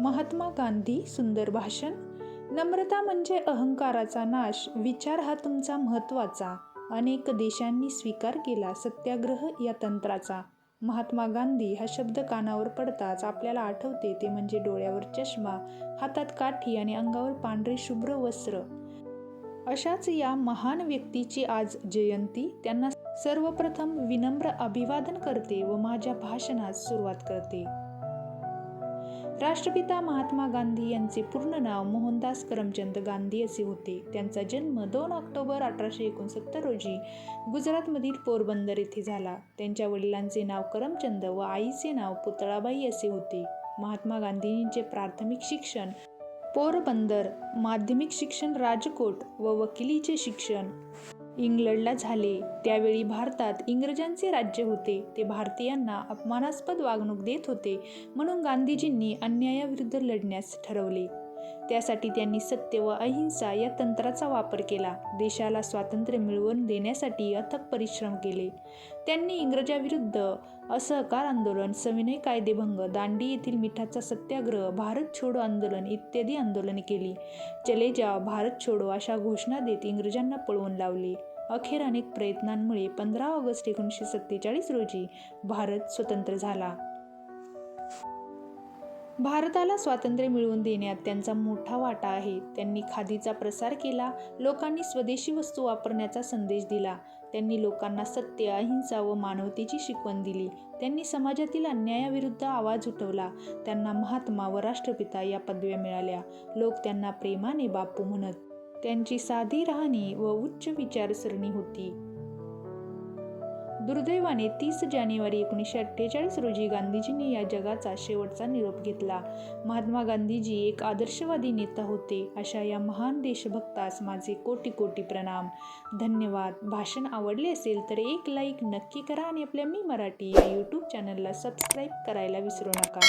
महात्मा गांधी सुंदर भाषण. नम्रता म्हणजे अहंकाराचा नाश विचार हा तुमचा महत्त्वाचा. अनेक देशांनी स्वीकार केला सत्याग्रह या तंत्राचा. महात्मा गांधी हा शब्द कानावर पडताच आपल्याला आठवते ते म्हणजे डोळ्यावर चष्मा हातात काठी आणि अंगावर पांढरे शुभ्र वस्त्र. अशाच या महान व्यक्तीची आज जयंती त्यांना सर्वप्रथम विनम्र अभिवादन करते व माझ्या भाषणास सुरुवात करते. राष्ट्रपिता महात्मा गांधी यांचे पूर्ण नाव मोहनदास करमचंद गांधी असे होते. त्यांचा जन्म दोन ऑक्टोबर अठराशे एकोणसत्तर रोजी गुजरातमधील पोरबंदर येथे झाला. त्यांच्या वडिलांचे नाव करमचंद व आईचे नाव पुतळाबाई असे होते. महात्मा गांधींचे प्राथमिक शिक्षण पोरबंदर माध्यमिक शिक्षण राजकोट व वकिलीचे शिक्षण. इंग्लंडला झाले. त्यावेळी भारतात इंग्रजांचे राज्य होते. ते भारतीयांना अपमानास्पद वागणूक देत होते म्हणून गांधीजींनी अन्यायाविरुद्ध लढण्यास ठरवले. त्यासाठी त्यांनी सत्य व अहिंसा या तंत्राचा वापर केला. देशाला स्वातंत्र्य मिळवून देण्यासाठी अथक परिश्रम केले. त्यांनी इंग्रजाविरुद्ध असहकार आंदोलन सविनय कायदेभंग दांडी येथील मिठाचा सत्याग्रह भारत छोडो आंदोलन इत्यादी आंदोलने केली. चले जाव भारत छोडो अशा घोषणा देत इंग्रजांना पळवून लावले. अखेर अनेक प्रयत्नांमुळे पंधरा ऑगस्ट एकोणीसशे सत्तेचाळीस रोजी भारत स्वतंत्र झाला. भारताला स्वातंत्र्य मिळवून देण्यात त्यांचा मोठा वाटा आहे. त्यांनी खादीचा प्रसार केला लोकांनी स्वदेशी वस्तू वापरण्याचा संदेश दिला. त्यांनी लोकांना सत्य अहिंसा व मानवतेची शिकवण दिली. त्यांनी समाजातील अन्यायाविरुद्ध आवाज उठवला. त्यांना महात्मा व राष्ट्रपिता या पदव्या मिळाल्या. लोक त्यांना प्रेमाने बापू म्हणत त्यांची साधी राहणी व उच्च विचारसरणी होती. दुर्दैवाने तीस जानेवारी एकोणीसशे अठ्ठेचाळीस रोजी गांधीजींनी या जगाचा शेवटचा निरोप घेतला. महात्मा गांधीजी एक आदर्शवादी नेता होते अशा या महान देशभक्तास माझे कोटी कोटी प्रणाम. धन्यवाद. भाषण आवडले असेल तर एक लाईक नक्की करा आणि आपल्या मी मराठी या यूट्यूब चॅनलला सबस्क्राईब करायला विसरू नका.